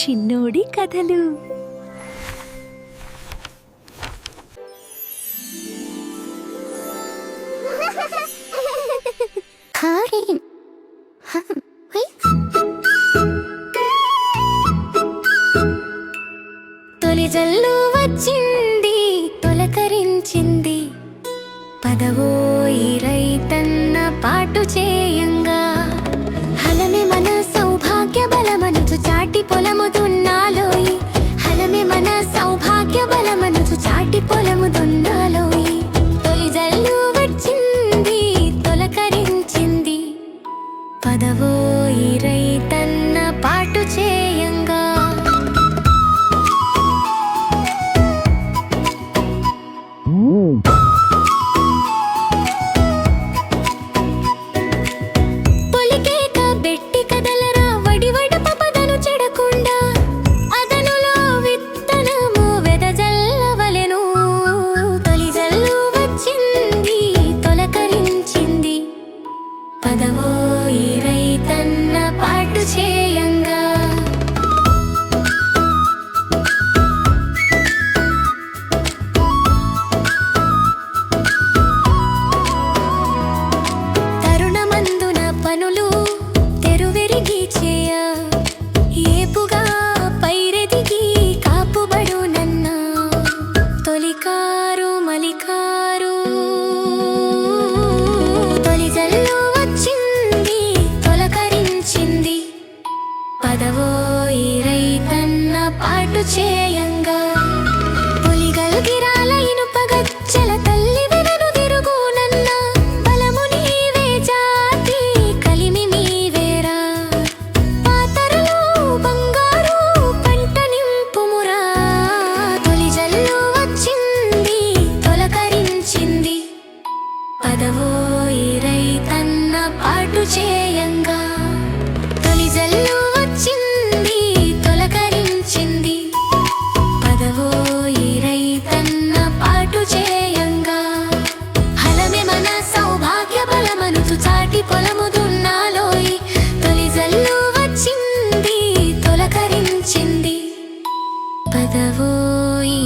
చిన్నోడి కథలు. తొలి జల్లు వచ్చింది తొలకరించింది. పదవోయి రైతన్న పాటు చేయ. ചാട്ടിപ്പോലം పదవో ఈ రైతన్న పాటు చేయంగా. పులిగల్గిరాల ఇనుపగచ్చల తల్లి వెనను తిరుగునన్న. బలము నీవే జాతి కలిమి మీవేరా పాతరలు బంగారు పంట నింపుమురా. తొలి జల్లు వచ్చింది తొలకరించింది. పదవో ఈ రైతన్న పాటు చేయంగా. తొలి జల్లు తొలి వచ్చింది పదవో ఈ